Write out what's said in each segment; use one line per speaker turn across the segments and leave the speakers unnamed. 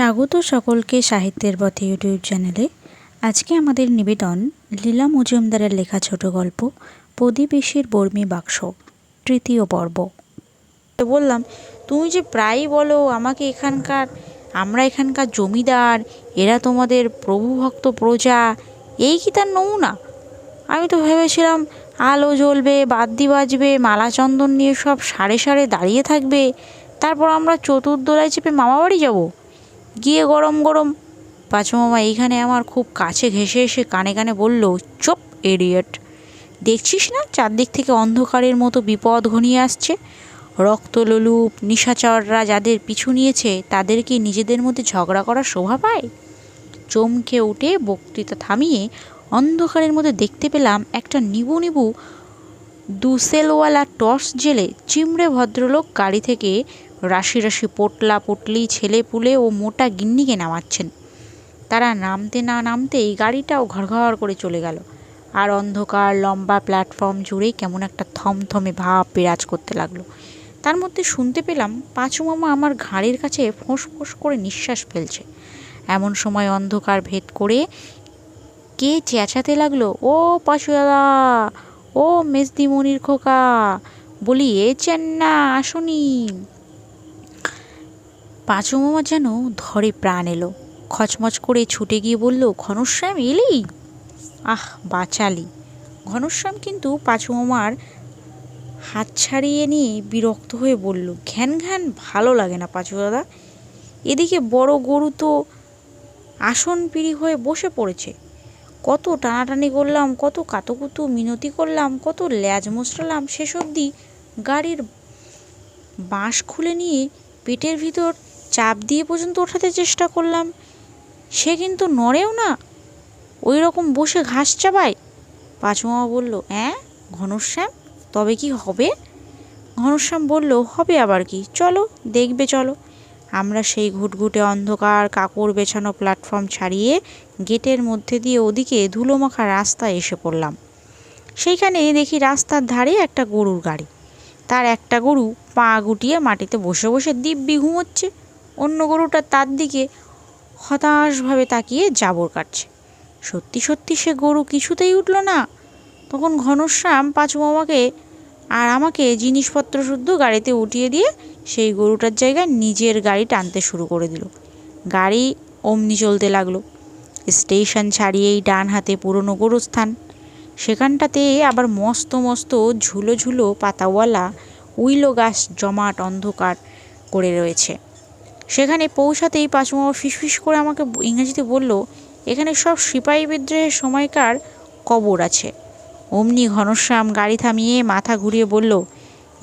স্বাগত সকলকে সাহিত্যের পথে ইউটিউব চ্যানেলে। আজকে আমাদের নিবেদন লীলা মজুমদারের লেখা ছোট গল্প প্রদীপেশির বর্মী বাক্স, তৃতীয় পর্ব।
বললাম, তুমি যে প্রায়ই বলো আমাকে এখানকার, আমরা এখানকার জমিদার, এরা তোমাদের প্রভুভক্ত প্রজা, এই কি তার নমুনা? আমি তো ভেবেছিলাম, আলো জ্বলবে, বাদ্যি বাজবে, মালা চন্দন নিয়ে সব সারে সারে দাঁড়িয়ে থাকবে, তারপর আমরা চতুর্দোলায় চেপে মামাবাড়ি যাব। গিয়ে গরম গরম। পাঁচু মামা এইখানে আমার খুব কাছে ঘেসে এসে কানে কানে বলল, চুপ এডিয়েট দেখছিস না, চারদিক থেকে অন্ধকারের মতো বিপদ ঘনিয়ে আসছে? রক্তলোলুপ নিশাচররা যাদের পিছু নিয়েছে, তাদের কি নিজেদের মধ্যে ঝগড়া করার শোভা পায়? চমকে উঠে বক্তৃতা থামিয়ে অন্ধকারের মধ্যে দেখতে পেলাম একটা নিবু নিবু দুসেলওয়ালা টর্চ জেলে চিমড়ে ভদ্রলোক গাড়ি থেকে রাশি রাশি পোটলা পুটলি ছেলে পুলে ও মোটা গিন্নিকে নামাচ্ছেন। তারা নামতে না নামতেই গাড়িটাও ঘড়ঘড় করে চলে গেল। আর অন্ধকার, লম্বা প্ল্যাটফর্ম জুড়েই কেমন একটা থমথমে ভাব বিরাজ করতে লাগল। তার মধ্যে শুনতে পেলাম, পাঁচু মামা আমার ঘাড়ের কাছে ফোঁস ফোঁস করে নিঃশ্বাস ফেলছে। এমন সময় অন্ধকার ভেদ করে কে চেঁচাতে লাগল, ও পাশু দাদা! ও মেজদিমণির খোকা! বলি, এ চেন্না, আসুনি! পাঁচু মামা যেন ধরে প্রাণ এলো। খচমচ করে ছুটে গিয়ে বলল, ঘনশ্যাম, এলি? আহ, বাঁচালি। ঘনশ্যাম কিন্তু পাঁচু মামার হাত ছাড়িয়ে নিয়ে বিরক্ত হয়ে বলল, ঘ্যান ঘ্যান, ভালো লাগে না পাঁচু দাদা। এদিকে বড় গরু তো আসন পিড়ি হয়ে বসে পড়েছে। কত টানাটানি করলাম, কত কাতুকুতু মিনতি করলাম, কত ল্যাজ মোচড়ালাম শেষ অবধি গাড়ির বাঁশ খুলে নিয়ে পেটের ভিতর চাপ দিয়ে পর্যন্ত ওঠাতে চেষ্টা করলাম। সে কিন্তু নড়েও না। ওই রকম বসে ঘাস চাবায় পাঁচুমামা বলল, অ্যাঁ, ঘনশ্যাম, তবে কি হবে? ঘনশ্যাম বলল, হবে আবার কি। চলো, দেখবে, চলো। আমরা সেই ঘুটঘুটে অন্ধকার কাপড় বেছানো প্ল্যাটফর্ম ছাড়িয়ে গেটের মধ্যে দিয়ে ওদিকে ধুলোমাখা রাস্তায় এসে পড়লাম। সেইখানে দেখি রাস্তার ধারে একটা গরুর গাড়ি। তার একটা গরু পা গুটিয়ে মাটিতে বসে বসে দিব্যি ঘুমোচ্ছে। গরুটা তার দিকে হতাশভাবে তাকিয়ে জাবর কাটছে। সত্যি সত্যি সে গরু কিছুতেই উঠল না। তখন ঘনশ্যাম পাঁচু মামাকে আর আমাকে জিনিসপত্র শুদ্ধ গাড়িতে উঠিয়ে দিয়ে সেই গরুটার জায়গায় নিজের গাড়ি টানতে শুরু করে দিল। গাড়ি অমনি চলতে লাগল। স্টেশন ছাড়িয়েই ডান হাতে পুরনো গোরস্থান। সেখানটাতে আবার মস্ত মস্ত ঝুলো ঝুলো পাতাওয়ালা উইলো গাছ জমাট অন্ধকার করে রয়েছে। সেখানে পৌঁছাতেই পাঁচমামা ফিসফিস করে আমাকে ইংরেজিতে বলল, এখানে সব সিপাহী বিদ্রোহের সময়কার কবর আছে। অমনি ঘনশ্যাম গাড়ি থামিয়ে মাথা ঘুরিয়ে বলল,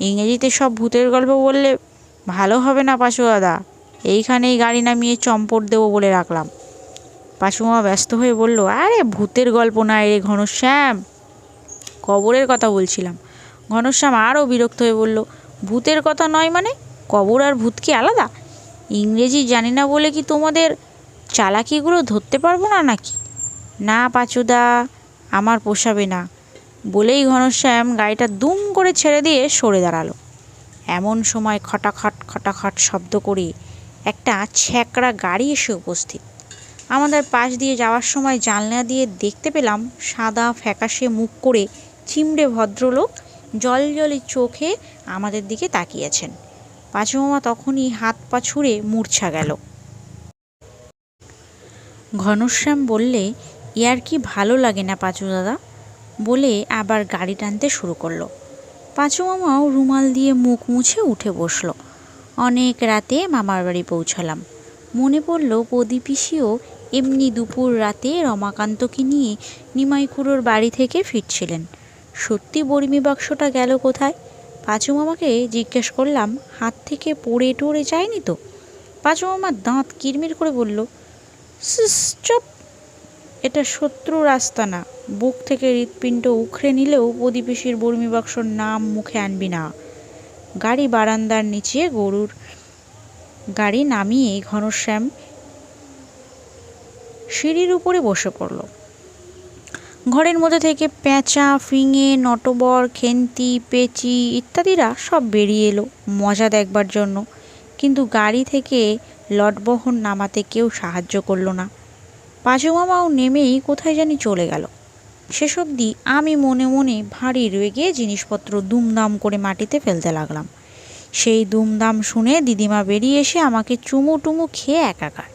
ইংরেজিতে সব ভূতের গল্প বললে ভালো হবে না পাশু দাদা। এইখানেই গাড়ি নামিয়ে চম্পট দেবো বলে রাখলাম। পাশুমা ব্যস্ত হয়ে বলল, আরে ভূতের গল্প না রে ঘনশ্যাম। কবরের কথা বলছিলাম। ঘনশ্যাম আরও বিরক্ত হয়ে বলল, ভূতের কথা নয় মানে? কবর আর ভূত কি আলাদা? ইংরেজি জানি না বলে কি তোমাদের চালাকিগুলো ধরতে পারব না নাকি? না, পাচুদা, আমার পোষাবে না। বলেই ঘনশ্যাম গাড়িটা দুম করে ছেড়ে দিয়ে সরে দাঁড়াল। এমন সময় খটাখট খটাখট শব্দ করে একটা ছ্যাকড়া গাড়ি এসে উপস্থিত। আমাদের পাশ দিয়ে যাওয়ার সময় জানলা দিয়ে দেখতে পেলাম সাদা, ফ্যাকাশে মুখ করে চিমড়ে ভদ্রলোক জলজলি চোখে আমাদের দিকে তাকিয়েছেন। পাঁচুমামা তখনই হাত পা ছুঁড়ে মূর্ছা গেল। ঘনশ্যাম বললে, ইয়ার কি ভালো লাগে না পাঁচু দাদা? বলে আবার গাড়ি টানতে শুরু করল। পাঁচু মামাও রুমাল দিয়ে মুখ মুছে উঠে বসল। অনেক রাতে মামার বাড়ি পৌঁছালাম। মনে পড়ল প্রদীপিসিও এমনি দুপুর রাতে রমাকান্তকে নিয়ে নিমাইকুড়োর বাড়ি থেকে ফিরছিলেন। সত্যি বর্মি বাক্সটা গেল কোথায়? পাঁচু মামাকে জিজ্ঞেস করলাম, হাত থেকে পড়ে টড়ে যায়নি তো? পাঁচু মামার দাঁত কিরমির করে বলল চপ। এটা শত্রু রাস্তা না। বুক থেকে হৃৎপিণ্ড উখড়ে নিলেও প্রদীপেশির বর্মি বাক্সর নাম মুখে আনবি না। গাড়ি বারান্দার নিচে গরুর গাড়ি নামিয়ে ঘনশ্যাম সিঁড়ির উপরে বসে পড়ল। ঘরের মধ্যে থেকে পেঁচা, ফিঙে, নটবর, খেন্তি, পেঁচি ইত্যাদিরা সব বেরিয়ে এলো মজা দেখবার জন্য। কিন্তু গাড়ি থেকে লটবহন নামাতে কেউ সাহায্য করল না। পাঁচু মামাও নেমেই কোথায় জানি চলে গেল। শেষ অবধি আমি মনে মনে ভারী রেগে জিনিসপত্র দুমদাম করে মাটিতে ফেলতে লাগলাম। সেই দুমদাম শুনে দিদিমা বেরিয়ে এসে আমাকে চুমু টুমু খেয়ে একাকার।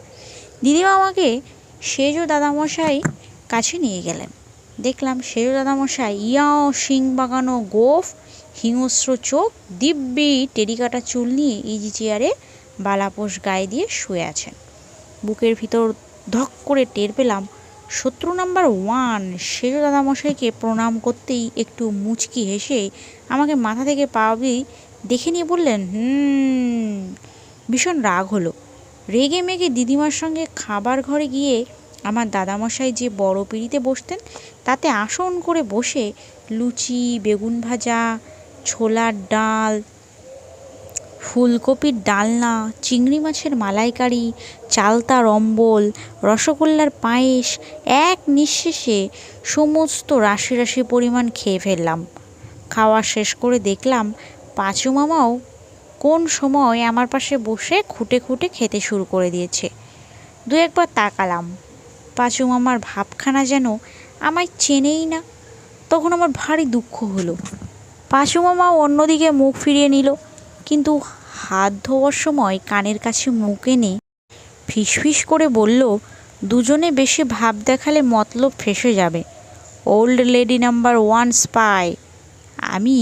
দিদিমা আমাকে সেজো দাদামশাই কাছে নিয়ে গেলেন। দেখলাম সেজো দাদামশাই ইয়াও, শিং বাগানো গোফ, হিংস্র চোখ, দিব্যি টেরিকাটা চুল নিয়ে ইজি চেয়ারে বালাপোষ গায়ে দিয়ে শুয়ে আছেন। বুকের ভিতর ধক করে টের পেলাম, শত্রু নাম্বার ওয়ান সেজো দাদামশাইকে প্রণাম করতেই একটু মুচকি হেসে আমাকে মাথা থেকে পা অবধি দেখে নিয়ে বললেন ভীষণ রাগ হলো। রেগে মেগে দিদিমার সঙ্গে খাবার ঘরে গিয়ে আমার দাদামশাই যে বড় পিঁড়িতে বসতেন, তাতে আসন করে বসে লুচি, বেগুন ভাজা, ছোলার ডাল, ফুলকপির ডালনা, চিংড়ি মাছের মালাইকারি, চালতা অম্বল রসগোল্লার পায়েস, এক নিঃশেষে সমস্ত রাশি রাশি পরিমাণ খেয়ে ফেললাম। খাওয়া শেষ করে দেখলাম পাঁচু মামাও কোন সময় আমার পাশে বসে খুঁটে খুঁটে খেতে শুরু করে দিয়েছে। দু একবার তাকালাম। পাঁচু মামার ভাবখানা যেন আমায় চেনেই না। তখন আমার ভারী দুঃখ হলো। পাঁচু মামা অন্যদিকে মুখ ফিরিয়ে নিল, কিন্তু হাত ধোয়ার সময় কানের কাছে মুখ এনে ফিসফিস করে বলল, দুজনে বেশি ভাব দেখালে মতলব ফেসে যাবে। Old lady number one spy. আমি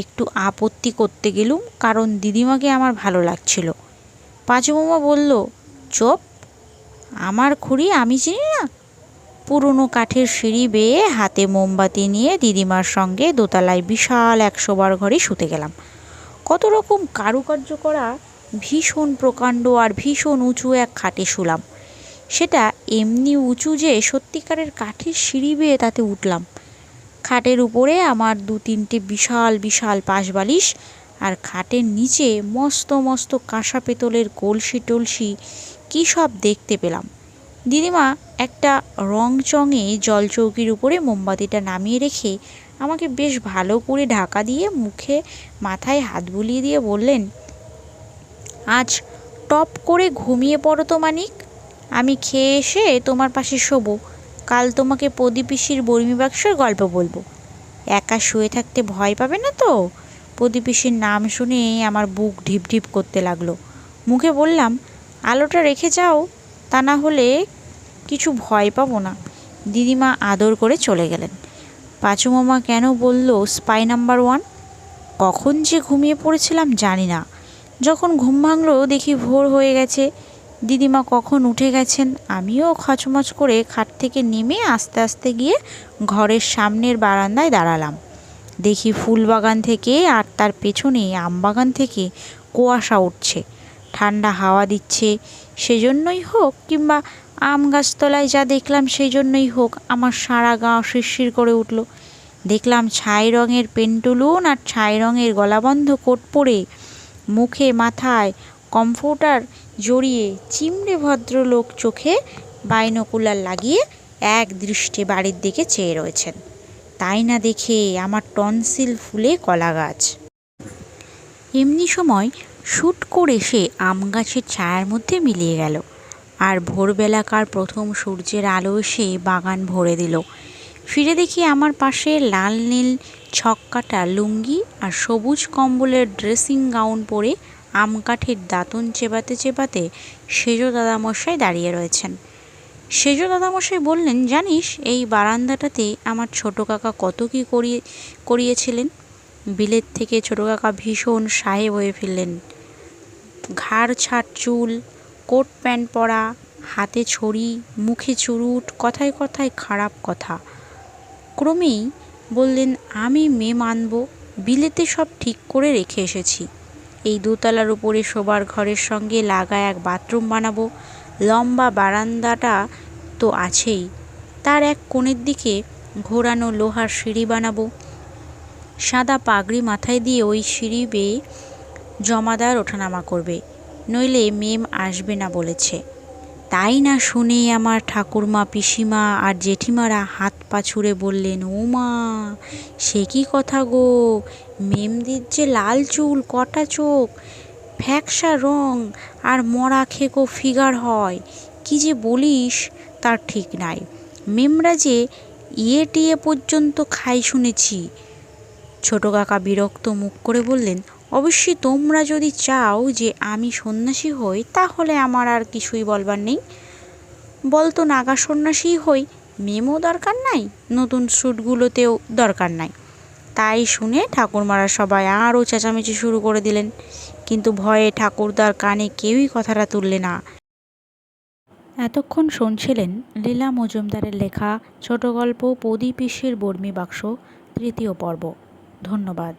একটু আপত্তি করতে গেলুম, কারণ দিদিমাকে আমার ভালো লাগছিল। পাঁচু মামা বলল, চোপ আমার খুঁড়ি, আমি চিনি না। পুরনো কাঠের সিঁড়ি বেয়ে হাতে মোমবাতি নিয়ে দিদিমার সঙ্গে দোতলায় বিশাল একশো বার ঘরে শুতে গেলাম। কত রকম কারুকার্য করা, ভীষণ প্রকাণ্ড আর ভীষণ উঁচু এক খাটে শুলাম। সেটা এমনি উঁচু যে সত্যিকারের কাঠের সিঁড়ি বেয়ে তাতে উঠলাম। খাটের উপরে আমার দু তিনটে বিশাল বিশাল পাশবালিশ আর খাটের নিচে মস্ত মস্ত কাঁসা পেতলের কলসি টলসি কী সব দেখতে পেলাম? দিদিমা একটা রং চঙে জলচৌকির উপরে মোমবাতিটা নামিয়ে রেখে আমাকে বেশ ভালো করে ঢাকা দিয়ে মুখে মাথায় হাত বুলিয়ে দিয়ে বললেন, আজ টপ করে ঘুমিয়ে পড়ো তো মানিক। আমি খেয়ে এসে তোমার পাশে শোবো। কাল তোমাকে প্রদীপিসির বর্মী বাক্সের গল্প বলব। একা শুয়ে থাকতে ভয় পাবে না তো? প্রদীপিসির নাম শুনে আমার বুক ঢিপ ঢিপ করতে লাগল। মুখে বললাম আলোটা রেখে যাও, তা না হলে কিছু ভয় পাবো না। দিদিমা আদর করে চলে গেলেন। পাঁচু মামা কেন বলল, স্পাই নাম্বার ওয়ান কখন যে ঘুমিয়ে পড়েছিলাম জানি না। যখন ঘুম ভাঙলো, দেখি ভোর হয়ে গেছে। দিদিমা কখন উঠে গেছেন, আমিও খচমচ করে খাট থেকে নেমে আস্তে আস্তে গিয়ে ঘরের সামনের বারান্দায় দাঁড়ালাম। দেখি ফুল বাগান থেকে আর তার পেছনে আম বাগান থেকে কুয়াশা উঠছে। ঠান্ডা হাওয়া দিচ্ছে, সেজন্যই হোক, কিংবা আম গাছতলায় যা দেখলাম সেই জন্যই হোক, আমার সারা গা শিরশির করে উঠল। দেখলাম ছাই রঙের পেন্টুলুন আর ছাই রঙের গলাবন্ধ কোট পরে মুখে মাথায় কম্ফোর্টার জড়িয়ে চিমড়ে ভদ্রলোক চোখে বাইনোকুলার লাগিয়ে এক দৃষ্টে বাড়ির দিকে চেয়ে রয়েছেন। তাই না দেখে আমার টনসিল ফুলে কলা গাছ। এমনি সময় শুট করে সে আম গাছের ছায়ার মধ্যে মিলিয়ে গেল। আর ভোরবেলাকার প্রথম সূর্যের আলো এসে বাগান ভরে দিল। ফিরে দেখি আমার পাশে লাল নীল ছক্কাটা লুঙ্গি আর সবুজ কম্বলের ড্রেসিং গাউন পরে আম কাঠের দাঁতন চেবাতে চেবাতে সেজো দাদামশাই দাঁড়িয়ে রয়েছেন। সেজো দাদামশাই বললেন, জানিস, এই বারান্দাটাতে আমার ছোটো কাকা কত কী করিয়ে, করিয়েছিলেন? বিলেত থেকে ছোটো কাকা ভীষণ সাহেব হয়ে ফিরলেন। ঘাড় ছাট চুল, কোট প্যান্ট পরা, হাতে ছড়ি, মুখে চুরুট, কথায় কথায় খারাপ কথা। ক্রমেই বললেন, আমি মেয়ে মানব, বিলেতে সব ঠিক করে রেখে এসেছি। এই দোতলার উপরে শোবার ঘরের সঙ্গে লাগা এক বাথরুম বানাবো, লম্বা বারান্দাটা তো আছেই। তার এক কোণের দিকে ঘোরানো লোহার সিঁড়ি বানাবো সাদা পাগড়ি মাথায় দিয়ে ওই সিঁড়ি বেয়ে জমাদার ওঠানামা করবে। নইলে মেম আসবে না বলেছে। তাই না শুনে আমার ঠাকুরমা, পিসিমা আর জেঠিমারা হাত পা ছুঁড়ে বললেন, ও মা, সে কি কথা গো? মেমদির যে লাল চুল, কটা চোখ, ফ্যাকসা রং আর মরা খেকো ফিগার হয়, কি যে বলিস তার ঠিক নাই। মেমরা যে ইয়ে টিয়ে পর্যন্ত খাই শুনেছি ছোট কাকা বিরক্ত মুখ করে বললেন, অবশ্যই তোমরা যদি চাও যে আমি সন্ন্যাসী হই, তাহলে আমার আর কিছুই বলবার নেই। বলতো নাগা সন্ন্যাসী হই মেমও দরকার নাই, নতুন স্যুটগুলোতেও দরকার নাই। তাই শুনে ঠাকুরমারা সবাই আরও চেঁচামেচি শুরু করে দিলেন, কিন্তু ভয়ে ঠাকুরদার কানে কেউই কথাটা তুললে না।
এতক্ষণ শুনছিলেন লীলা মজুমদারের লেখা ছোট গল্প প্রদীপ বর্মী বাক্স, তৃতীয় পর্ব। ধন্যবাদ।